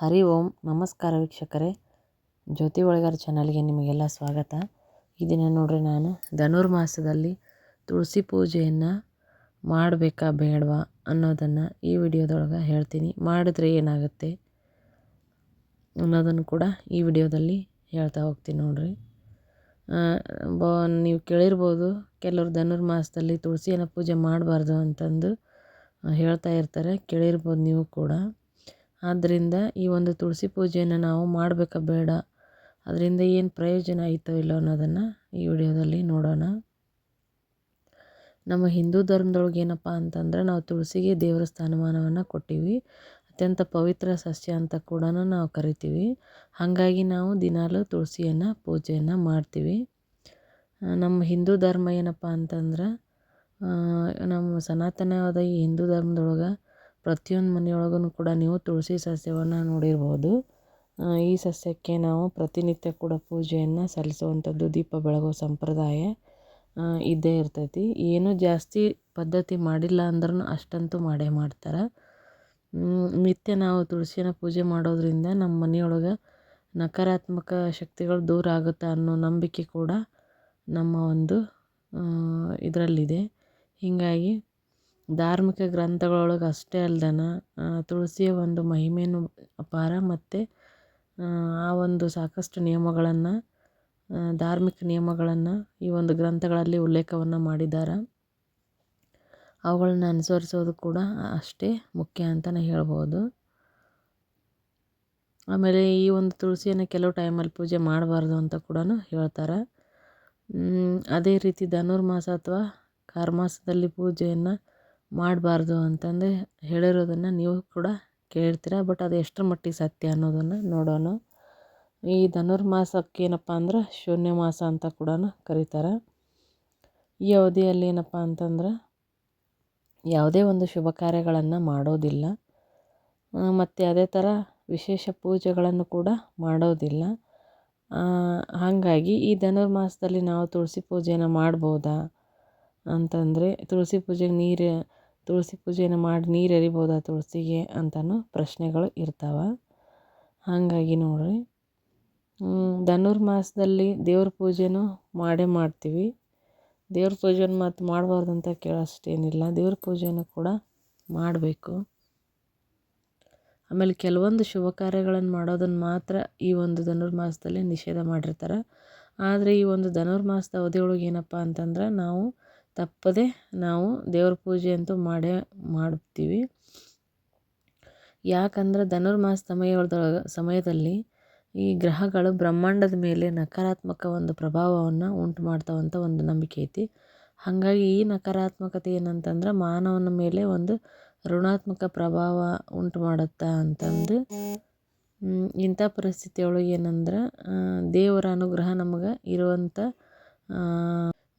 ಹರಿ ಓಂ, ನಮಸ್ಕಾರ ವೀಕ್ಷಕರೇ. ಜ್ಯೋತಿ ಒಳಗಾರ ಚಾನಲ್ಗೆ ನಿಮಗೆಲ್ಲ ಸ್ವಾಗತ. ಈ ದಿನ ನೋಡ್ರಿ ನಾನು, ಧನುರ್ಮಾಸದಲ್ಲಿ ತುಳಸಿ ಪೂಜೆಯನ್ನು ಮಾಡಬೇಕಾ ಬೇಡವಾ ಅನ್ನೋದನ್ನು ಈ ವಿಡಿಯೋದೊಳಗೆ ಹೇಳ್ತೀನಿ. ಮಾಡಿದ್ರೆ ಏನಾಗುತ್ತೆ ಅನ್ನೋದನ್ನು ಕೂಡ ಈ ವಿಡಿಯೋದಲ್ಲಿ ಹೇಳ್ತಾ ಹೋಗ್ತೀನಿ ನೋಡ್ರಿ. ಬ, ನೀವು ಕೇಳಿರ್ಬೋದು, ಕೆಲವರು ಧನುರ್ಮಾಸದಲ್ಲಿ ತುಳಸಿಯನ್ನು ಪೂಜೆ ಮಾಡಬಾರ್ದು ಅಂತಂದು ಹೇಳ್ತಾ ಇರ್ತಾರೆ. ಕೇಳಿರ್ಬೋದು ನೀವು ಕೂಡ. ಆದ್ದರಿಂದ ಈ ಒಂದು ತುಳಸಿ ಪೂಜೆಯನ್ನು ನಾವು ಮಾಡಬೇಕಾ ಬೇಡ. ಅದರಿಂದ ಏನು ಪ್ರಯೋಜನ ಆಯಿತೋ ಇಲ್ಲೋ ಅನ್ನೋದನ್ನು ಈ ವಿಡಿಯೋದಲ್ಲಿ ನೋಡೋಣ. ನಮ್ಮ ಹಿಂದೂ ಧರ್ಮದೊಳಗೆ ಏನಪ್ಪ ಅಂತಂದ್ರೆ ನಾವು ತುಳಸಿಗೆ ದೇವರ ಸ್ಥಾನಮಾನವನ್ನು ಕೊಟ್ಟಿವಿ. ಅತ್ಯಂತ ಪವಿತ್ರ ಸಸ್ಯ ಅಂತ ಕೂಡ ನಾವು ಕರಿತೀವಿ. ಹಾಗಾಗಿ ನಾವು ದಿನಾಲೂ ತುಳಸಿಯನ್ನು ಪೂಜೆಯನ್ನು ಮಾಡ್ತೀವಿ. ನಮ್ಮ ಹಿಂದೂ ಧರ್ಮ ಏನಪ್ಪ ಅಂತಂದ್ರೆ ನಮ್ಮ ಸನಾತನವಾದ ಈ ಹಿಂದೂ ಧರ್ಮದೊಳಗೆ ಪ್ರತಿಯೊಂದು ಮನೆಯೊಳಗೂ ಕೂಡ ನೀವು ತುಳಸಿ ಸಸ್ಯವನ್ನು ನೋಡಿರ್ಬೋದು. ಈ ಸಸ್ಯಕ್ಕೆ ನಾವು ಪ್ರತಿನಿತ್ಯ ಕೂಡ ಪೂಜೆಯನ್ನು ಸಲ್ಲಿಸುವಂಥದ್ದು ದೀಪ ಬೆಳಗೋ ಸಂಪ್ರದಾಯ ಇದ್ದೇ ಇರ್ತೈತಿ. ಏನೂ ಜಾಸ್ತಿ ಪದ್ಧತಿ ಮಾಡಿಲ್ಲ ಅಂದ್ರೂ ಅಷ್ಟಂತೂ ಮಾಡೇ ಮಾಡ್ತಾರೆ. ನಿತ್ಯ ನಾವು ತುಳಸಿನ ಪೂಜೆ ಮಾಡೋದರಿಂದ ನಮ್ಮ ಮನೆಯೊಳಗೆ ನಕಾರಾತ್ಮಕ ಶಕ್ತಿಗಳು ದೂರ ಆಗುತ್ತೆ ಅನ್ನೋ ನಂಬಿಕೆ ಕೂಡ ನಮ್ಮ ಒಂದು ಇದರಲ್ಲಿದೆ. ಹೀಗಾಗಿ ಧಾರ್ಮಿಕ ಗ್ರಂಥಗಳೊಳಗೆ ಅಷ್ಟೇ ಅಲ್ದನ? ತುಳಸಿಯ ಒಂದು ಮಹಿಮೆಯೂ ಅಪಾರ ಮತ್ತು, ಆ ಒಂದು ಸಾಕಷ್ಟು ನಿಯಮಗಳನ್ನು ಧಾರ್ಮಿಕ ನಿಯಮಗಳನ್ನು ಈ ಒಂದು ಗ್ರಂಥಗಳಲ್ಲಿ ಉಲ್ಲೇಖವನ್ನು ಮಾಡಿದ್ದಾರೆ ಅವುಗಳನ್ನ ಅನುಸರಿಸೋದು ಕೂಡ ಅಷ್ಟೇ ಮುಖ್ಯ ಅಂತಲೇ ಹೇಳ್ಬೋದು. ಆಮೇಲೆ ಈ ಒಂದು ತುಳಸಿಯನ್ನು ಕೆಲವು ಟೈಮಲ್ಲಿ ಪೂಜೆ ಮಾಡಬಾರ್ದು ಅಂತ ಕೂಡ ಹೇಳ್ತಾರೆ. ಅದೇ ರೀತಿ ಧನುರ್ಮಾಸ ಅಥವಾ ಕಾರ್ಮಾಸದಲ್ಲಿ ಪೂಜೆಯನ್ನು ಮಾಡಬಾರ್ದು ಅಂತಂದು ಹೇಳಿರೋದನ್ನು ನೀವು ಕೂಡ ಕೇಳ್ತೀರ? ಬಟ್ ಅದು ಎಷ್ಟರ ಮಟ್ಟಿಗೆ ಸತ್ಯ ಅನ್ನೋದನ್ನು ನೋಡೋಣ. ಈ ಧನುರ್ಮಾಸಕ್ಕೆ ಏನಪ್ಪ ಅಂದ್ರೆ ಶೂನ್ಯ ಮಾಸ ಅಂತ ಕೂಡ ಕರೀತಾರೆ. ಈ ಅವಧಿಯಲ್ಲಿ ಏನಪ್ಪ ಅಂತಂದ್ರೆ ಯಾವುದೇ ಒಂದು ಶುಭ ಕಾರ್ಯಗಳನ್ನು ಮಾಡೋದಿಲ್ಲ. ಮತ್ತು ಅದೇ ಥರ ವಿಶೇಷ ಪೂಜೆಗಳನ್ನು ಕೂಡ ಮಾಡೋದಿಲ್ಲ. ಹಾಗಾಗಿ ಈ ಧನುರ್ಮಾಸದಲ್ಲಿ ನಾವು ತುಳಸಿ ಪೂಜೆಯನ್ನು ಮಾಡ್ಬೋದಾ? ಅಂತಂದರೆ ತುಳಸಿ ಪೂಜೆಗೆ ನೀರು ತುಳಸಿ ಪೂಜೆಯನ್ನು ಮಾಡಿ ನೀರು ಎರಿಬೋದಾ ತುಳಸಿಗೆ ಅಂತಲೂ ಪ್ರಶ್ನೆಗಳು ಇರ್ತಾವೆ. ಹಾಗಾಗಿ ನೋಡಿರಿ. ಧನುರ್ಮಾಸದಲ್ಲಿ ದೇವ್ರ ಪೂಜೆನೂ ಮಾಡೇ ಮಾಡ್ತೀವಿ. ದೇವ್ರ ಪೂಜೆನ ಮತ್ತು ಮಾಡಬಾರ್ದು ಅಂತ ಕೇಳೋಷ್ಟೇನಿಲ್ಲ. ದೇವ್ರ ಪೂಜೆನೂ ಕೂಡ ಮಾಡಬೇಕು. ಆಮೇಲೆ ಕೆಲವೊಂದು ಶುಭ ಕಾರ್ಯಗಳನ್ನು ಮಾಡೋದನ್ನು ಮಾತ್ರ ಈ ಒಂದು ಧನುರ್ಮಾಸದಲ್ಲಿ ನಿಷೇಧ ಮಾಡಿರ್ತಾರೆ. ಆದರೆ ಈ ಒಂದು ಧನುರ್ಮಾಸದ ಅವಧಿಯೊಳಗೆ ಏನಪ್ಪ ಅಂತಂದ್ರೆ ನಾವು ತಪ್ಪದೆ ನಾವು ದೇವ್ರ ಪೂಜೆ ಅಂತೂ ಮಾಡೇ ಮಾಡ್ತೀವಿ ಯಾಕಂದ್ರೆ ಧನುರ್ಮಾಸ ಸಮಯದೊಳಗೆ ಸಮಯದಲ್ಲಿ ಈ ಗ್ರಹಗಳು ಬ್ರಹ್ಮಾಂಡದ ಮೇಲೆ ನಕಾರಾತ್ಮಕ ಒಂದು ಪ್ರಭಾವವನ್ನು ಉಂಟು ಮಾಡ್ತಾವಂತ ಒಂದು ನಂಬಿಕೆ ಐತಿ. ಹಾಗಾಗಿ ಈ ನಕಾರಾತ್ಮಕತೆ ಏನಂತಂದ್ರೆ ಮಾನವನ ಮೇಲೆ ಒಂದು ಋಣಾತ್ಮಕ ಪ್ರಭಾವ ಉಂಟು ಮಾಡುತ್ತಾ ಅಂತಂದು. ಇಂಥ ಪರಿಸ್ಥಿತಿಯೊಳಗೆ ಏನಂದ್ರೆ ದೇವರ ಅನುಗ್ರಹ ನಮಗೆ ಇರುವಂಥ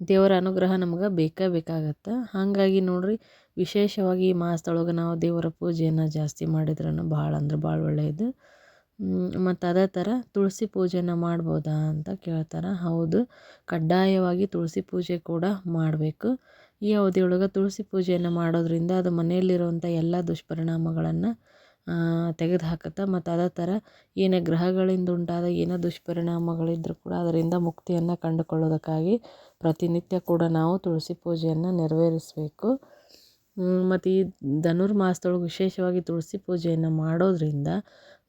ದೇವರ ಅನುಗ್ರಹ ನಮ್ಗೆ ಬೇಕೇ ಬೇಕಾಗತ್ತೆ. ಹಾಗಾಗಿ ನೋಡಿರಿ, ವಿಶೇಷವಾಗಿ ಈ ಮಾಸದೊಳಗೆ ನಾವು ದೇವರ ಪೂಜೆಯನ್ನು ಜಾಸ್ತಿ ಮಾಡಿದ್ರೂ ಭಾಳ ಅಂದ್ರೆ ಭಾಳ ಒಳ್ಳೆಯದು ಮತ್ತು ಅದೇ ಥರ ತುಳಸಿ ಪೂಜೆನ ಮಾಡ್ಬೋದಾ ಅಂತ ಕೇಳ್ತಾರೆ. ಹೌದು, ಕಡ್ಡಾಯವಾಗಿ ತುಳಸಿ ಪೂಜೆ ಕೂಡ ಮಾಡಬೇಕು. ಈ ಅವಧಿಯೊಳಗೆ ತುಳಸಿ ಪೂಜೆಯನ್ನು ಮಾಡೋದರಿಂದ ಅದು ಮನೆಯಲ್ಲಿರುವಂಥ ಎಲ್ಲ ದುಷ್ಪರಿಣಾಮಗಳನ್ನು ತೆಗೆದು ಹಾಕುತ್ತೆ ಮತ್ತು ಅದೇ ಥರ ಏನೇ ಗ್ರಹಗಳಿಂದ ಉಂಟಾದ ಏನೇ ದುಷ್ಪರಿಣಾಮಗಳಿದ್ದರೂ ಕೂಡ ಅದರಿಂದ ಮುಕ್ತಿಯನ್ನು ಕಂಡುಕೊಳ್ಳೋದಕ್ಕಾಗಿ ಪ್ರತಿನಿತ್ಯ ಕೂಡ ನಾವು ತುಳಸಿ ಪೂಜೆಯನ್ನು ನೆರವೇರಿಸಬೇಕು. ಮತ್ತು ಈ ಧನುರ್ಮಾಸದೊಳಗೆ ವಿಶೇಷವಾಗಿ ತುಳಸಿ ಪೂಜೆಯನ್ನು ಮಾಡೋದರಿಂದ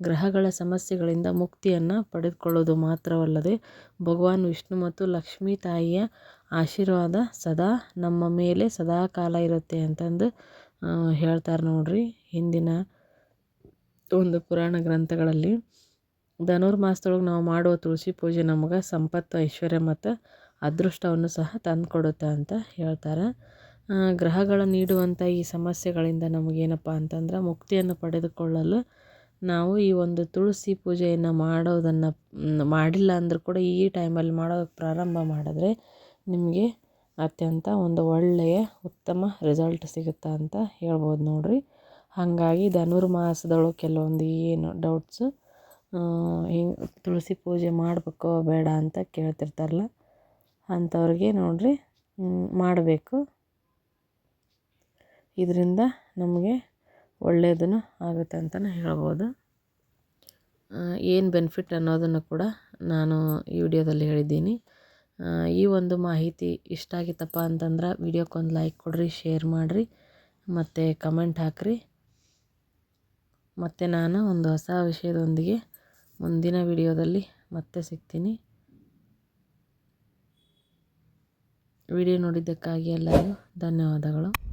ಗ್ರಹಗಳ ಸಮಸ್ಯೆಗಳಿಂದ ಮುಕ್ತಿಯನ್ನು ಪಡೆದುಕೊಳ್ಳೋದು ಮಾತ್ರವಲ್ಲದೆ ಭಗವಾನ್ ವಿಷ್ಣು ಮತ್ತು ಲಕ್ಷ್ಮೀ ತಾಯಿಯ ಆಶೀರ್ವಾದ ಸದಾ ನಮ್ಮ ಮೇಲೆ ಸದಾ ಕಾಲ ಇರುತ್ತೆ ಅಂತಂದು ಹೇಳ್ತಾರೆ ನೋಡ್ರಿ ಹಿಂದಿನ ಒಂದು ಪುರಾಣ ಗ್ರಂಥಗಳಲ್ಲಿ ಧನುರ್ಮಾಸದೊಳಗೆ ನಾವು ಮಾಡುವ ತುಳಸಿ ಪೂಜೆ ನಮಗೆ ಸಂಪತ್ತು, ಐಶ್ವರ್ಯ ಮತ್ತು ಅದೃಷ್ಟವನ್ನು ಸಹ ತಂದುಕೊಡುತ್ತೆ ಅಂತ ಹೇಳ್ತಾರೆ. ಗ್ರಹಗಳು ನೀಡುವಂಥ ಈ ಸಮಸ್ಯೆಗಳಿಂದ ನಮಗೇನಪ್ಪ ಅಂತಂದ್ರೆ ಮುಕ್ತಿಯನ್ನು ಪಡೆದುಕೊಳ್ಳಲು ನಾವು ಈ ಒಂದು ತುಳಸಿ ಪೂಜೆಯನ್ನು ಮಾಡೋದನ್ನು ಮಾಡಿಲ್ಲ ಅಂದರೂ ಕೂಡ ಈ ಟೈಮಲ್ಲಿ ಮಾಡೋದಕ್ಕೆ ಪ್ರಾರಂಭ ಮಾಡಿದ್ರೆ ನಿಮಗೆ ಅತ್ಯಂತ ಒಂದು ಒಳ್ಳೆಯ ಉತ್ತಮ ರಿಸಲ್ಟ್ ಸಿಗುತ್ತೆ ಅಂತ ಹೇಳ್ಬೋದು ನೋಡಿರಿ. ಹಾಗಾಗಿ ಧನುರ್ಮಾಸದೊಳಗೆ ಕೆಲವೊಂದು ಏನು ಡೌಟ್ಸು ಹಿಂಗೆ ತುಳಸಿ ಪೂಜೆ ಮಾಡಬೇಕೋ ಬೇಡ ಅಂತ ಕೇಳ್ತಿರ್ತಾರಲ್ಲ, ಅಂಥವ್ರಿಗೆ ನೋಡಿರಿ ಮಾಡಬೇಕು. ಇದರಿಂದ ನಮಗೆ ಒಳ್ಳೆಯದನ್ನು ಆಗುತ್ತೆ ಅಂತಲೇ ಹೇಳ್ಬೋದು. ಏನು ಬೆನಿಫಿಟ್ ಅನ್ನೋದನ್ನು ಕೂಡ ನಾನು ಈ ವಿಡಿಯೋದಲ್ಲಿ ಹೇಳಿದ್ದೀನಿ. ಈ ಒಂದು ಮಾಹಿತಿ ಇಷ್ಟ ಆಗಿತ್ತಪ್ಪ ಅಂತಂದ್ರೆ, ವಿಡಿಯೋಕ್ಕೊಂದು ಲೈಕ್ ಕೊಡಿರಿ ಶೇರ್ ಮಾಡಿರಿ, ಮತ್ತು ಕಮೆಂಟ್ ಹಾಕಿರಿ. ಮತ್ತು ನಾನು ಒಂದು ಹೊಸ ವಿಷಯದೊಂದಿಗೆ ಮುಂದಿನ ವಿಡಿಯೋದಲ್ಲಿ ಮತ್ತೆ ಸಿಗ್ತೀನಿ. ವಿಡಿಯೋ ನೋಡಿದ್ದಕ್ಕಾಗಿ ಎಲ್ಲರಿಗೂ ಧನ್ಯವಾದಗಳು.